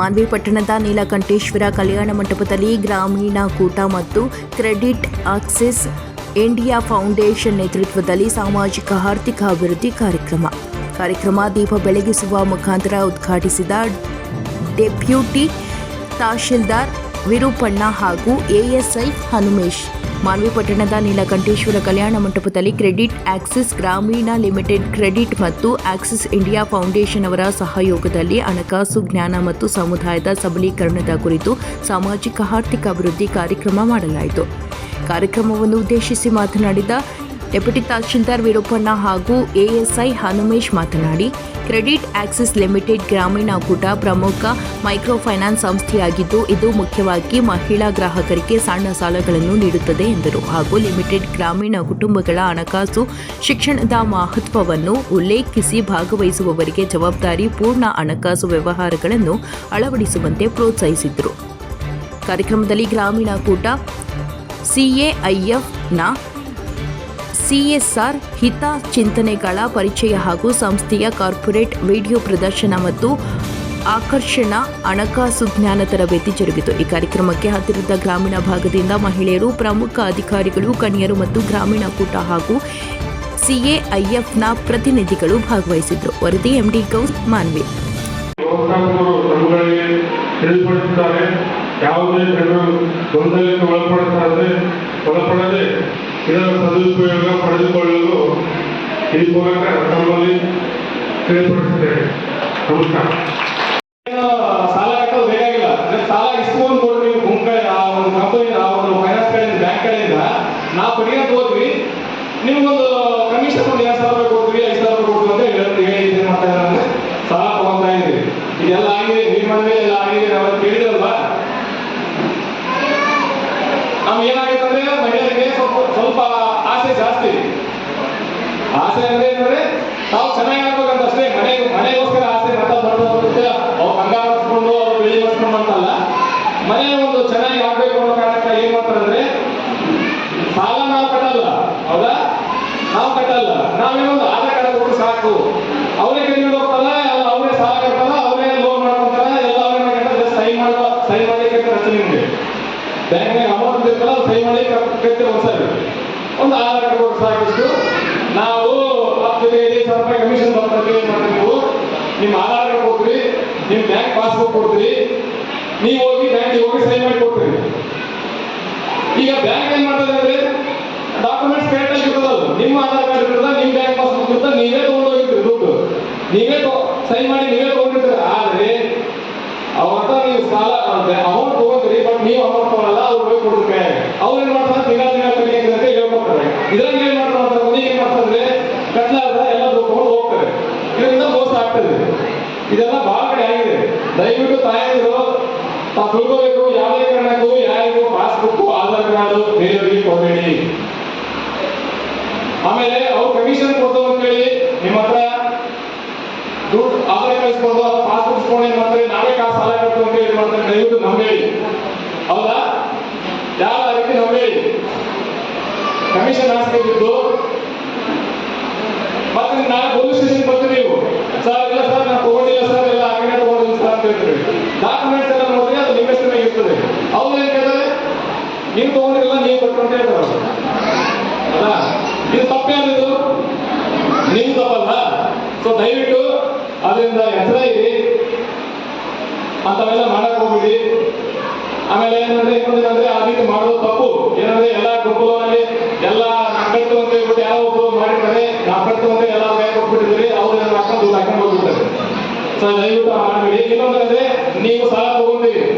ಮಾನ್ವಿ ಪಟ್ಟಣದ ನೀಲಕಂಠೇಶ್ವರ ಕಲ್ಯಾಣ ಮಂಟಪದಲ್ಲಿ ಗ್ರಾಮೀಣ ಕೂಟ ಮತ್ತು ಕ್ರೆಡಿಟ್ ಆಕ್ಸಿಸ್ ಇಂಡಿಯಾ ಫೌಂಡೇಶನ್ ನೇತೃತ್ವದಲ್ಲಿ ಸಾಮಾಜಿಕ, ಆರ್ಥಿಕ ಅಭಿವೃದ್ಧಿ ಕಾರ್ಯಕ್ರಮ. ಕಾರ್ಯಕ್ರಮ ದೀಪ ಬೆಳಗಿಸುವ ಮುಖಾಂತರ ಉದ್ಘಾಟಿಸಿದ ಡೆಪ್ಯೂಟಿ ತಹಶೀಲ್ದಾರ್ ವಿರೂಪಣ್ಣ ಹಾಗೂ ಎಎಸ್ಐ ಹನುಮೇಶ್. ಮಾನ್ವಿ ಪಟ್ಟಣದ ನೀಲಕಂಠೇಶ್ವರ ಕಲ್ಯಾಣ ಮಂಟಪದಲ್ಲಿ Credit Access Grameen Limited Credit ಮತ್ತು ಆಕ್ಸಿಸ್ ಇಂಡಿಯಾ ಫೌಂಡೇಶನ್ ಅವರ ಸಹಯೋಗದಲ್ಲಿ ಹಣಕಾಸು ಜ್ಞಾನ ಮತ್ತು ಸಮುದಾಯದ ಸಬಲೀಕರಣದ ಕುರಿತು ಸಾಮಾಜಿಕ, ಆರ್ಥಿಕ ಅಭಿವೃದ್ಧಿ ಕಾರ್ಯಕ್ರಮ ಮಾಡಲಾಯಿತು. ಕಾರ್ಯಕ್ರಮವನ್ನು ಉದ್ದೇಶಿಸಿ ಮಾತನಾಡಿದ ಡೆಪ್ಯೂಟಿ ತಹಶೀಲ್ದಾರ್ ವೀರಪ್ಪಣ್ಣ ಹಾಗೂ ಎಎಸ್ಐ ಹನುಮೇಶ್ ಮಾತನಾಡಿ, ಕ್ರೆಡಿಟ್ ಆಕ್ಸಿಸ್ ಲಿಮಿಟೆಡ್ ಗ್ರಾಮೀಣ ಕೂಟ ಪ್ರಮುಖ ಮೈಕ್ರೋ ಫೈನಾನ್ಸ್ ಸಂಸ್ಥೆಯಾಗಿದ್ದು, ಇದು ಮುಖ್ಯವಾಗಿ ಮಹಿಳಾ ಗ್ರಾಹಕರಿಗೆ ಸಣ್ಣ ಸಾಲಗಳನ್ನು ನೀಡುತ್ತದೆ ಎಂದರು. ಹಾಗೂ ಲಿಮಿಟೆಡ್ ಗ್ರಾಮೀಣ ಕುಟುಂಬಗಳ ಹಣಕಾಸು ಶಿಕ್ಷಣದ ಮಹತ್ವವನ್ನು ಉಲ್ಲೇಖಿಸಿ ಭಾಗವಹಿಸುವವರಿಗೆ ಜವಾಬ್ದಾರಿ, ಪೂರ್ಣ ಹಣಕಾಸು ವ್ಯವಹಾರಗಳನ್ನು ಅಳವಡಿಸುವಂತೆ ಪ್ರೋತ್ಸಾಹಿಸಿದರು. ಕಾರ್ಯಕ್ರಮದಲ್ಲಿ ಗ್ರಾಮೀಣ ಕೂಟ ಸಿಎಐಎಫ್ನ ಸಿಎಸ್ಆರ್ ಹಿತ ಚಿಂತನೆಗಳ ಪರಿಚಯ ಹಾಗೂ ಸಂಸ್ಥೆಯ ಕಾರ್ಪೊರೇಟ್ ವಿಡಿಯೋ ಪ್ರದರ್ಶನ ಮತ್ತು ಆಕರ್ಷಣ ಹಣಕಾಸು ಜ್ಞಾನ ತರಬೇತಿ ಜರುಗಿತು. ಈ ಕಾರ್ಯಕ್ರಮಕ್ಕೆ ಹತ್ತಿರದ ಗ್ರಾಮೀಣ ಭಾಗದಿಂದ ಮಹಿಳೆಯರು, ಪ್ರಮುಖ ಅಧಿಕಾರಿಗಳು ಕಣಿಯರು ಮತ್ತು ಗ್ರಾಮೀಣ ಕೂಟ ಹಾಗೂ ಸಿಎಐಎಫ್ನ ಪ್ರತಿನಿಧಿಗಳು ಭಾಗವಹಿಸಿದ್ರು ವರದಿ ಎಂಡಿ ಗೌಸ್ ಮಾನ್ವಿ. ಯಾವುದೇ ಜನರು ಗೊಂದಲಕ್ಕೆ ಒಳಪಡುತ್ತಾರೆ, ಒಳಪಡದೆ ಇದರ ಸದುಪಯೋಗ ಪಡೆದುಕೊಳ್ಳಲು ಈ ಮೂಲಕ ತಮ್ಮಲ್ಲಿ ತಿಳಿಪಡಿಸುತ್ತೇವೆ ನಮಸ್ಕಾರ. ಸಾಲ ಕಟ್ಟೋದು ಬೇಕಾಗಿಲ್ಲ ಸಾಲ ಇಸ್ಕೊಂಡು ಕೊಡ್ರಿ ನೀವು ಗುಂಪ ಆ ಒಂದು ಕಂಪನಿ ಆ ಒಂದು ಫೈನಾನ್ಸ್ ಕಡೆಯಿಂದ ಬ್ಯಾಂಕ್ ಕಡೆಯಿಂದ ನಾವು ನಿಮ್ಗೊಂದು ಕಮಿಷನ್ ಒಂದು ಎರಡು ಸಾವಿರ ರೂಪಾಯಿ ಕೊಡ್ತೀವಿ ಐದು ಸಾವಿರ ರೂಪಾಯಿ ಕೊಡ್ತೀವಿ ಅಂತ ಹೇಳಿ ಹೇಳಿ ಇದೇನ್ ಮಾಡ್ತಾ ಇದ್ದಾರೆ ಅಂದ್ರೆ ಸಾಲ ತಗೊಂತಾ ಇದ್ರಿ ಇದೆಲ್ಲ ಆಗಿದೆ ನಿರ್ಮಾಣ ಮೇಲೆ ಎಲ್ಲ ಆಗಿದೆ ನಾವು ಕೇಳಿದ್ರಲ್ವಾ ನಮ್ಗೆ ಏನಾಗುತ್ತೆ ಅಂದ್ರೆ ಮಹಿಳೆಯರಿಗೆ ಸ್ವಲ್ಪ ಸ್ವಲ್ಪ ಆಸೆ ಜಾಸ್ತಿ ಆಸೆ ಅಂದ್ರೆ ಏನಂದ್ರೆ, ತಾವು ಚೆನ್ನಾಗಿ ಆಗ್ಬೇಕಂತ ಅಷ್ಟೇ ಮನೆ ಮನೆಗೋಸ್ಕರ ಆಸೆ ಮತ ಬರ್ತದೆ ಅವ್ರು ಬಂಗಾರ ಮಾಡಿಸ್ಕೊಂಡು ಅವ್ರು ಬೆಳಿ ಮಾಡಿಸ್ಕೊಂಡು ಅಂತಲ್ಲ ಮನೆ ಒಂದು ಚೆನ್ನಾಗಿ ಆಗ್ಬೇಕು ಅನ್ನೋ ಕಾರಣಕ್ಕ ಏನ್ ಮಾಡ್ತಾರಂದ್ರೆ ಸಾಲ ನಾವು ಕಟ್ಟಲ್ಲ, ಹೌದಾ? ನಾವು ಕಟ್ಟಲ್ಲ. ನಾವೇನೊಂದು ಆಧಾರ್ ಕಾರ್ಡ್ ಕೊಟ್ಟು ಸಾಕು. ಅವರೇ ಕಡಿಮೆ ಹೋಗ್ತಲ್ಲ ಅವರೇ ಸಾಲ ಕಟ್ಟಲ್ಲ ಅವರೇ ಲೋನ್ ಮಾಡ್ಕೊಂತಾರ, ಎಲ್ಲ ಅವರೇ ಕಟ್ಟ ಸೈ ಮಾಡುವ ಸೈನ್ ಮಾಡಿ ಅಷ್ಟೇ ನಿಮ್ಗೆ. ಬ್ಯಾಂಕ್ನಾಗ ಅಮೌಂಟ್ ಇರ್ತಲ್ಲ ಸೈ ಮಾಡಿ ಕಟ್ಟಿ ಒಂದ್ಸರಿ. ಒಂದು ಆಧಾರ್ ಕಾರ್ಡ್ ಕೊಟ್ಟು ಸಾಕಿಷ್ಟು. ನಾವು ಸಾವಿರ ಕಮಿಷನ್ ಮಾಡ್ತೀವಿ ನೀವು ನಿಮ್ಮ ಆಧಾರ್ ಕಾರ್ಡ್ ಕೊಡ್ತೀರಿ, ನಿಮ್ಮ ಬ್ಯಾಂಕ್ ಪಾಸ್ಬುಕ್ ಕೊಡ್ತೀರಿ. ನೀವು ಹೋಗಿ ಬ್ಯಾಂಕ್ ಹೋಗಿ ಸೈನ್ ಮಾಡಿ ಕೊಡ್ತೀರಿ. ಈಗ ಬ್ಯಾಂಕ್ ಏನ್ ಮಾಡ್ತದೆ ಅಂದ್ರೆ ಡಾಕ್ಯುಮೆಂಟ್ಸ್ ಕರೆಕ್ಟ್ ಆಗಿ ನಿಮ್ಮ ಆಧಾರ್ ಕಾರ್ಡ್ ಇರ್ತದೆ ನಿಮ್ಮ ಬ್ಯಾಂಕ್ ಪಾಸ್ಬುಕ್ ಇರ್ತದೆ ನೀವೇ ತಗೊಂಡು ಹೋಗಿರ್ತೀರಿ ದುಡ್ಡು. ನೀವೇ ಸೈನ್ ಮಾಡಿ ನೀವೇ ತಗೊಂಡಿರ್ತೀರಿ. ಆದ್ರೆ ಅವತ್ತ ನೀವು ಸಾಲ ಅಮೌಂಟ್ ತಗೊಂಡ್ರಿ ಬಟ್ ನೀವು ಅಮೌಂಟ್ ತಗೊಳಲ್ಲ, ಅವ್ರು ಹೋಗಿ ಕೊಡ್ತಾರೆ ಅವ್ರು ಏನ್ ಮಾಡ್ತಾರೆ? ತಿಂಗಳ ತಿಂಗಳ ಕಡಿಮೆ ಹೇಳ್ಕೊಡ್ತಾರೆ. ಇದ್ರಾಗ ಏನ್ ಮಾಡ್ತಾರೆ ಅಂತ ಮನೆಗೆ ಏನ್ ಮಾಡ್ತಾರೆ ಕಟ್ಲಾರ್ದ ಎಲ್ಲ ತಗೊಂಡು ಹೋಗ್ತಾರೆ ಇದರಿಂದ ಇದೆಲ್ಲ ಬಹಳ ಕಡೆ ಆಗಿದೆ. ದಯವಿಟ್ಟು ತಾಯಂದಿರು ತಾವು ತಿಳ್ಕೋಬೇಕು ಯಾವುದೇ ಕಾರಣಕ್ಕೂ ಯಾರಿಗೂ ಪಾಸ್ಬುಕ್ ಆಧಾರ್ ಕಾರ್ಡ್ ಬೇರೆಯವರಿಗೆ ಕೊಡಬೇಡಿ. ಆಮೇಲೆ ಅವ್ರು ಕಮಿಷನ್ ಕೊಡ್ತಾವ ಅಂತೇಳಿ ನಿಮ್ಮ ಹತ್ರ ದುಡ್ಡು ಆಧಾರ್ ಕಳಿಸ್ಕೊಂಡು ಪಾಸ್ಬುಕ್ ಇಸ್ಕೊಂಡು ಮತ್ತೆ ನಾವೇ ಕಾಸು ಸಾಲ ಕಟ್ಟು ಅಂತ ಹೇಳಿ ಮಾಡ್ತಾರೆ. ದಯವಿಟ್ಟು ನಂಬೇಡಿ. ಹೌದಾ? ಯಾವ ರೀತಿ ನಂಬೇಡಿ? ಕಮಿಷನ್ ಹಾಕ್ಬೇಕಿದ್ದು ಮತ್ತೆ ನಾಳೆ ಪೊಲೀಸ್ ಸ್ಟೇಷನ್ ಬರ್ತೀವಿ ನೀವು ಸರ್ ಇಲ್ಲ ಸರ್ ನಾನು ತಗೊಂಡಿಲ್ಲ ಸರ್ ಎಲ್ಲ ಆ ಕಡೆ ತಗೊಂಡಿಲ್ಲ ಸರ್ ಅಂತ ಹೇಳ್ತೀವಿ ಡಾಕ್ಯುಮೆಂಟ್ಸ್ ಎಲ್ಲ ನೋಡಿದ್ರೆ ಅದು ನಿಮ್ಮ ಹೆಸರು ಮೇಲೆ ಇರ್ತದೆ ಅವ್ರು ಏನ್ ಕೇಳ್ತಾರೆ ನೀವು ತಗೊಂಡಿರಲ್ಲ, ನೀವು ಕೊಟ್ಕೊಂಡು ಅಂತ ಹೇಳ್ತಾರೆ. ಅಲ್ಲ, ಇದು ತಪ್ಪೇನಿದು ನೀವು ತಪ್ಪಲ್ಲ? ಸೊ ದಯವಿಟ್ಟು ಅದರಿಂದ ಎಚ್ಚರ ಇರಿ. ಅಂತವೆಲ್ಲ ಮಾಡಕ್ ಹೋಗ್ಬಿಡಿ. ಆಮೇಲೆ ಏನಂದ್ರೆ ಏನಂದ್ರೆ ಆ ರೀತಿ ಮಾಡೋದು ತಪ್ಪು. ಏನಂದ್ರೆ, ಎಲ್ಲ ಗುಂಪುಗಳಲ್ಲಿ ಎಲ್ಲ ಕಟ್ಟು ಅಂತ ಹೇಳ್ಬಿಟ್ಟು ಯಾವ ಒಬ್ಬರು ಮಾಡಿರ್ತಾರೆ ನಾವು ಕಟ್ಟು ಅಂತ ಎಲ್ಲ ಕೈ ಕೊಟ್ಬಿಟ್ಟಿದ್ರಿ ಅವ್ರು ಏನಾದ್ರು ಹಾಕೊಂಡು ಹಾಕೊಂಡು ಹೋಗ್ಬಿಡ್ತಾರೆ. ಸೊ ದಯವಿಟ್ಟು ಮಾಡಬೇಡಿ. ಇನ್ನೊಂದಂದ್ರೆ ನೀವು ಸಾಲ ಸಾಲ